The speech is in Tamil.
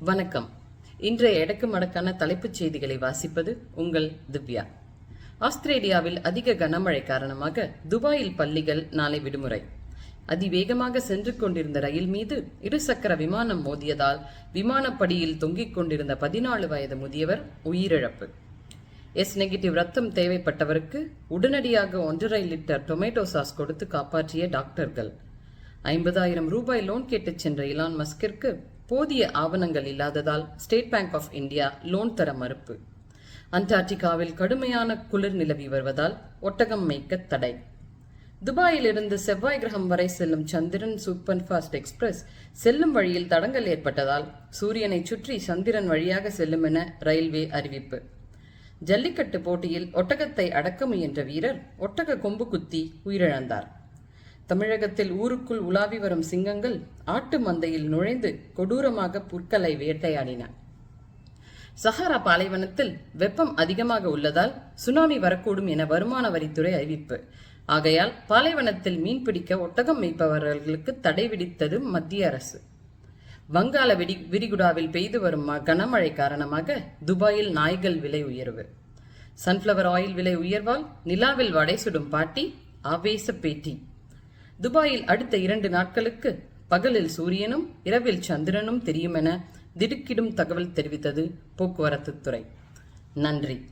வணக்கம். இன்றைய எடக்கு மடக்கான தலைப்புச் செய்திகளை வாசிப்பது உங்கள் திவ்யா. ஆஸ்திரேலியாவில் அதிக கனமழை காரணமாக துபாயில் பள்ளிகள் நாளை விடுமுறை. அதிவேகமாக சென்று கொண்டிருந்த ரயில் மீது இருசக்கர விமானம் மோதியதால் விமானப்படியில் தொங்கிக் கொண்டிருந்த பதினாலு வயது முதியவர் உயிரிழப்பு. எஸ் நெகட்டிவ் ரத்தம் தேவைப்பட்டவருக்கு உடனடியாக ஒன்றரை லிட்டர் டொமேட்டோ சாஸ் கொடுத்து காப்பாற்றிய டாக்டர்கள். ஐம்பதாயிரம் ரூபாய் லோன் கேட்டுச் சென்ற இலான் மஸ்கிற்கு போதிய ஆவணங்கள் இல்லாததால் State Bank of India loan தர மறுப்பு. அண்டார்டிகாவில் கடுமையான குளிர் நிலவி வருவதால் ஒட்டகம் மேய்க்க தடை. துபாயிலிருந்து செவ்வாய் கிரகம் வரை செல்லும் சந்திரன் சூப்பர் ஃபாஸ்ட் எக்ஸ்பிரஸ் செல்லும் வழியில் தடங்கல் ஏற்பட்டதால் சூரியனை சுற்றி சந்திரன் வழியாக செல்லும் என ரயில்வே அறிவிப்பு. ஜல்லிக்கட்டு போட்டியில் ஒட்டகத்தை அடக்க முயன்ற வீரர் ஒட்டக கொம்பு குத்தி உயிரிழந்தார். தமிழகத்தில் ஊருக்குள் உலாவி வரும் சிங்கங்கள் ஆட்டு மந்தையில் நுழைந்து கொடூரமாக புற்களை வேட்டையாடின. சஹாரா பாலைவனத்தில் வெப்பம் அதிகமாக உள்ளதால் சுனாமி வரக்கூடும் என வருமான வரித்துறை அறிவிப்பு. ஆகையால் பாலைவனத்தில் மீன்பிடிக்க ஒட்டகம் மீட்பவர்களுக்கு தடை விதித்தது மத்திய அரசு. வங்காள விடி விரிகுடாவில் பெய்து வரும் கனமழை காரணமாக துபாயில் நாய்கள் விலை உயர்வு. சன்ஃப்ளவர் ஆயில் விலை உயர்வால் நிலாவில் வடை சுடும் பாட்டி ஆவேச பேட்டி. துபாயில் அடுத்த இரண்டு நாட்களுக்கு பகலில் சூரியனும் இரவில் சந்திரனும் தெரியும் என திடுக்கிடும் தகவல் தெரிவித்தது போக்குவரத்து துறை. நன்றி.